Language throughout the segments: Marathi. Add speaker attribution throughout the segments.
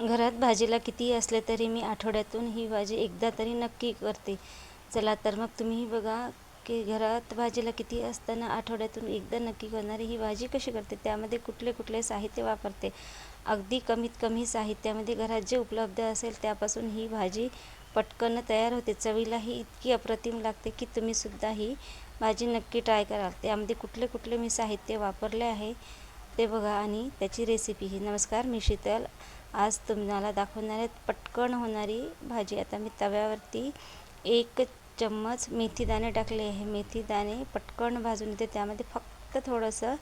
Speaker 1: घरात भाजीला कितीही असले तरी मी आठवड्यातून ही भाजी एकदा तरी नक्की करते. चला तर मग तुम्हीही बघा की घरात भाजीला किती असताना आठवड्यातून एकदा नक्की करणारी ही भाजी कशी करते त्यामध्ये कुठले कुठले साहित्य वापरते. अगदी कमीत कमी साहित्यामध्ये घरात जे उपलब्ध असेल त्यापासून ही भाजी पटकन तयार होते. चवीलाही इतकी अप्रतिम लागते की तुम्हीसुद्धा ही भाजी नक्की ट्राय कराल. त्यामध्ये कुठले कुठले मी साहित्य वापरले आहे ते बघा आणि त्याची रेसिपी ही. नमस्कार मी शीतल. आज तुम्हाला दाखवणार आहे पटकन होणारी भाजी. आता मी तव्यावरती एक चम्मच मेथीदाणे टाकले आहे. मेथीदाणे पटकन भाजून येते. त्यामध्ये फक्त थोडंसं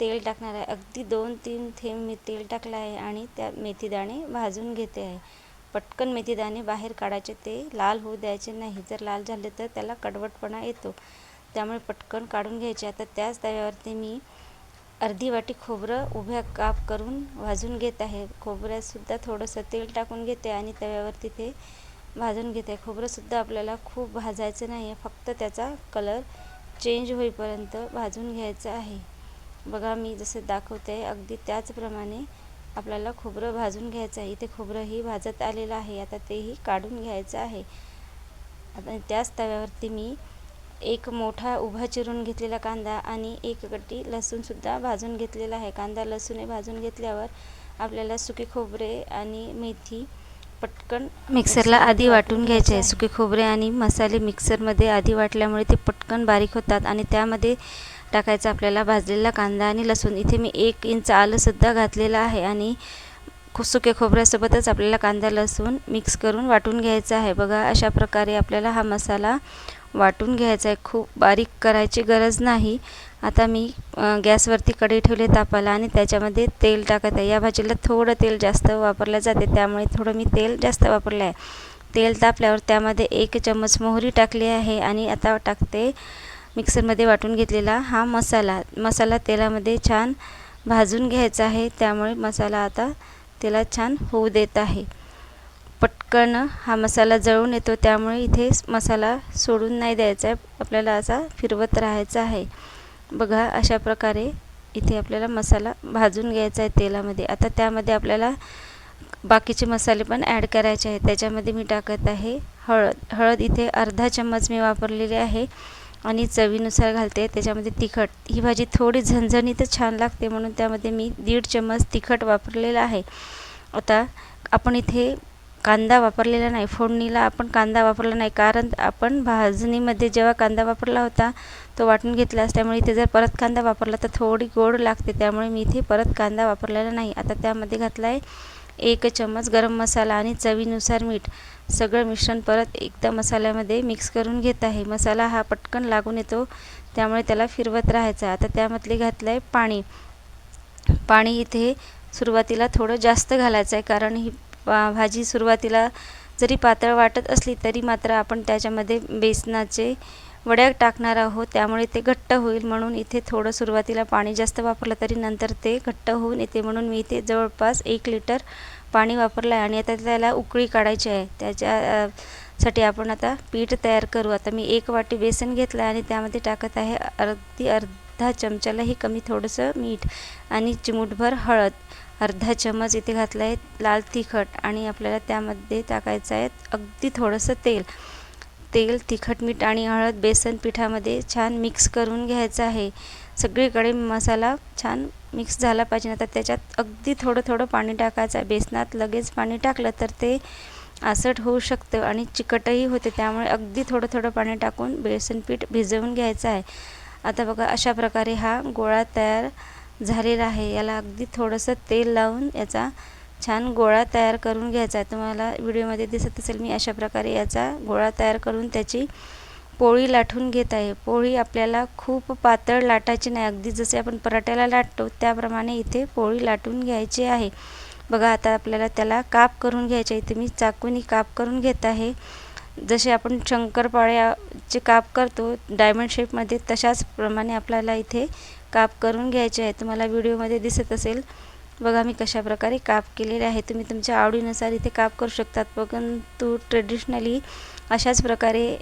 Speaker 1: तेल टाकणार आहे. अगदी दोन तीन थेंब मी तेल टाकलं आहे आणि त्या मेथीदाणे भाजून घेते आहे. पटकन मेथीदाणे बाहेर काढायचे. ते लाल होऊ द्यायचे नाही. जर लाल झाले तर त्याला कडवटपणा येतो. त्यामुळे पटकन काढून घ्यायचे. आता त्याच तव्यावरती मी अर्धी वाटी खोबरं उभ्या काप करून भाजून घेत आहे. खोबऱ्यातसुद्धा थोडंसं तेल टाकून घेते आणि तव्यावरती ते भाजून घेते. खोबरंसुद्धा आपल्याला खूप भाजायचं नाही आहे फक्त त्याचा कलर चेंज होईपर्यंत भाजून घ्यायचं आहे. बघा मी जसं दाखवते अगदी त्याचप्रमाणे आपल्याला खोबरं भाजून घ्यायचं आहे. इथे खोबरंही भाजत आलेलं आहे. आता तेही काढून घ्यायचं आहे. आता त्याच तव्यावरती मी एक मोठा उभा चिरून घेतलेला कांदा आणि एक गड्डी लसूणसुद्धा भाजून घेतलेला आहे. कांदा लसूण हे भाजून घेतल्यावर आपल्याला सुके खोबरे आणि मेथी पटकन मिक्सरला आधी वाटून घ्यायचे. आहे सुके खोबरे आणि मसाले मिक्सरमध्ये आधी वाटल्यामुळे ते पटकन बारीक होतात आणि त्यामध्ये टाकायचा आपल्याला भाजलेला कांदा आणि लसूण. इथे मी एक इंच आलंसुद्धा घातलेलं आहे आणि सुके खोबऱ्यासोबतच आपल्याला कांदा लसूण मिक्स करून वाटून घ्यायचा आहे. बघा अशा प्रकारे आपल्याला हा मसाला वाटून घ्यायचा आहे खूप बारीक करायची गरज नाही. आता मी गॅसवरती कढई ठेवली तापायला आणि त्याच्यामध्ये तेल टाकत आहे. या भाजीला थोडं तेल जास्त वापरलं जाते त्यामुळे थोडं मी तेल जास्त वापरलं आहे. तेल तापल्यावर त्यामध्ये एक चम्मच मोहरी टाकली आहे आणि आता टाकते मिक्सरमध्ये वाटून घेतलेला हा मसाला. मसाला तेलामध्ये छान भाजून घ्यायचा आहे त्यामुळे मसाला आता तेलात छान होऊ देत आहे. पटकन हा मसाला जळून येतो त्यामुळे इथे मसाला सोडून नाही द्यायचा आहे. आपल्याला असा फिरवत राहायचा आहे. बघा अशा प्रकारे इथे आपल्याला मसाला भाजून घ्यायचा आहे तेलामध्ये. आता त्यामध्ये आपल्याला बाकीचे मसाले पण ॲड करायचे आहेत. त्याच्यामध्ये मी टाकत आहे हळद. हळद इथे अर्धा चम्मच मी वापरलेली आहे आणि चवीनुसार घालते. त्याच्यामध्ये तिखट. ही भाजी थोडी झणझणीतच छान लागते म्हणून त्यामध्ये मी दीड चम्मच तिखट वापरलेलं आहे. आता आपण इथे कांदा वापरलेला नाही. फोडणीला आपण कांदा वापरला नाही. कारण आपण भाजणीमध्ये जेव्हा कांदा वापरला होता तो वाटून घेतला त्यामुळे इथे जर परत कांदा वापरला तर थोडी गोड लागते. त्यामुळे मी इथे परत कांदा वापरलेला नाही. आता त्यामध्ये घातला आहे एक चम्मच गरम मसाला आणि चवीनुसार मीठ. सगळं मिश्रण परत एकदा मसाल्यामध्ये मिक्स करून घेत आहे. मसाला हा पटकन लागून येतो. त्यामुळे त्याला फिरवत राहायचं आता त्यामधले घातलं आहे पाणी. पाणी इथे सुरुवातीला थोडं जास्त घालायचं आहे कारण ही भाजी सुरुवातीला जरी पातळ वाटत असली तरी मात्र आपण त्याच्यामध्ये बेसनाचे वड्या टाकणार आहोत. त्यामुळे ते घट्ट होईल म्हणून इथे थोडं सुरुवातीला पाणी जास्त वापरलं तरी नंतर ते घट्ट होऊन येते. म्हणून मी इथे जवळपास एक लिटर पाणी वापरलं आहे आणि आता त्याला उकळी काढायची आहे. त्याच्या साठी आपण आता पीठ तयार करू. आता मी एक वाटी बेसन घेतलं आहे आणि त्यामध्ये टाकत आहे अर्धी अर्धा चमच्यालाही कमी थोडंसं मीठ आणि चिमूटभर हळद. अर्धा चम्मच इथे घातला आहे लाल तिखट आणि आपल्याला त्यामध्ये टाकायचं आहे अगदी थोडंसं तेल. तेल तिखट मीठ आणि हळद बेसन पिठामध्ये छान मिक्स करून घ्यायचं आहे. सगळीकडे मसाला छान मिक्स झाला पाहिजे. आता त्याच्यात अगदी थोडं थोडं पाणी टाकायचं आहे. बेसनात लगेच पाणी टाकलं तर ते आसट होऊ शकतं आणि चिकटही होते. त्यामुळे अगदी थोडं थोडं पाणी टाकून बेसन पीठ भिजवून घ्यायचं आहे. आता बघा अशा प्रकारे हा गोळा तयार झालेला आहे. याला अगदी थोडंसं तेल लावून याचा छान गोळा तयार करून घ्यायचा आहे. तुम्हाला व्हिडिओमध्ये दिसत असेल मी अशा प्रकारे याचा गोळा तयार करून त्याची पोळी लाटून घेत आहे. पोळी आपल्याला खूप पातळ लाटायची नाही. अगदी जसे आपण पराठ्याला लाटतो त्याप्रमाणे इथे पोळी लाटून घ्यायची आहे. बघा आता आपल्याला त्याला काप करून घ्यायचे इथे मी चाकूनी काप करून घेत आहे. जसे आपण शंकरपाळ्याचे काप करतो डायमंड शेपमध्ये तशाच प्रमाणे आपल्याला इथे काप करून घ्यायचे आहे तुम्हाला व्हिडिओमध्ये दिसत असेल. बघा मी कशा प्रकारे काप केलेले आहे. तुम्ही तुमच्या आवडीनुसार इथे काप करू शकतात. परंतु ट्रेडिशनली अशाच प्रकारे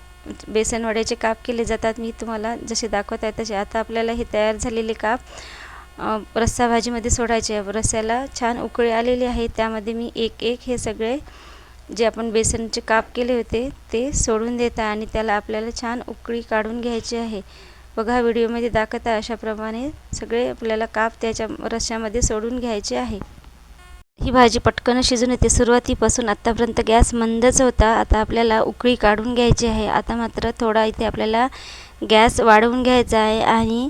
Speaker 1: बेसनवड्याचे काप केले जातात. मी तुम्हाला जसे दाखवत आहे तसे आता आपल्याला हे तयार झालेले काप रस्सा भाजीमध्ये सोडायचे आहे. रस्स्याला छान उकळी आलेली आहे. त्यामध्ये मी एक एक हे सगळे जे आपण बेसनचे काप केले होते ते सोडून देत आहे आणि त्याला आपल्याला छान उकळी काढून घ्यायची आहे. बघा व्हिडिओमध्ये दाखवत आहे अशाप्रमाणे सगळे आपल्याला काप त्याच्या रश्श्यामध्ये सोडून घ्यायचे आहे. ही भाजी पटकन शिजून येते. सुरुवातीपासून आत्तापर्यंत गॅस मंदच होता. आता आपल्याला उकळी काढून घ्यायची आहे. आता मात्र थोडा इथे आपल्याला गॅस वाढवून घ्यायचा आहे आणि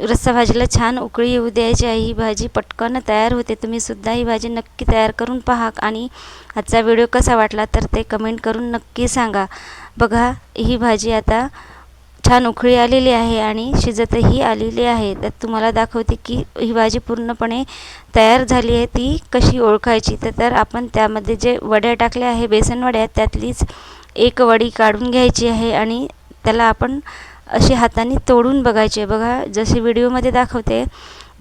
Speaker 1: रस्सा भाजीला छान उकळी येऊ द्यायची आहे. ही भाजी पटकन तयार होते. तुम्हीसुद्धा ही भाजी नक्की तयार करून पहा आणि आजचा व्हिडिओ कसा वाटला तर ते कमेंट करून नक्की सांगा. बघा ही भाजी आता छान उकळी आलेली आहे आणि शिजतही आलेली आहे. तर तुम्हाला दाखवते की ही भाजी पूर्णपणे तयार झाली आहे. ती कशी ओळखायची? तर तर आपण त्यामध्ये जे वड्या टाकल्या आहे बेसन वड्या त्यातलीच एक वडी काढून घ्यायची आहे आणि त्याला आपण अशी हाताने तोडून बघायची आहे. बघा जशी व्हिडिओमध्ये दाखवते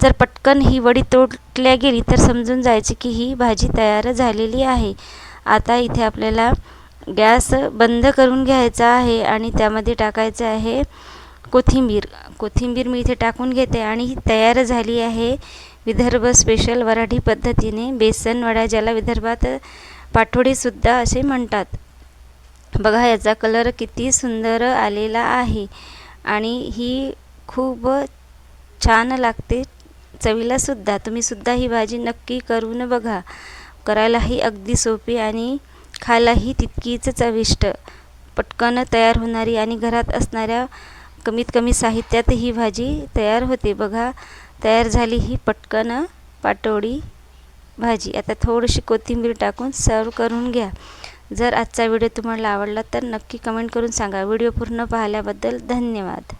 Speaker 1: जर पटकन ही वडी तोडल्या गेली तर समजून जायचे की ही भाजी तयार झालेली आहे. आता इथे आपल्याला गॅस बंद करून घ्यायचा आहे आणि त्यामध्ये टाकायचं आहे कोथिंबीर. कोथिंबीर मी इथे टाकून घेते आणि ही तयार झाली आहे विदर्भ स्पेशल वराठी पद्धतीने. बेसन वडा ज्याला विदर्भात पाठोडीसुद्धा असे म्हणतात. बघा याचा कलर किती सुंदर आलेला आहे आणि ही खूप छान लागते चवीलासुद्धा. तुम्हीसुद्धा ही भाजी नक्की करून बघा. करायलाही अगदी सोपी आणि खायलाही तितकीच चविष्ट. पटकन तयार होणारी आणि घरात असणाऱ्या कमीत कमी साहित्यात ही भाजी तयार होते. बघा तयार झाली ही पटकन पाटोडी भाजी. आता थोडीशी कोथिंबीर टाकून सर्व करून घ्या. जर आजचा व्हिडिओ तुम्हाला आवडला तर नक्की कमेंट करून सांगा. व्हिडिओ पूर्ण पाहिल्याबद्दल धन्यवाद.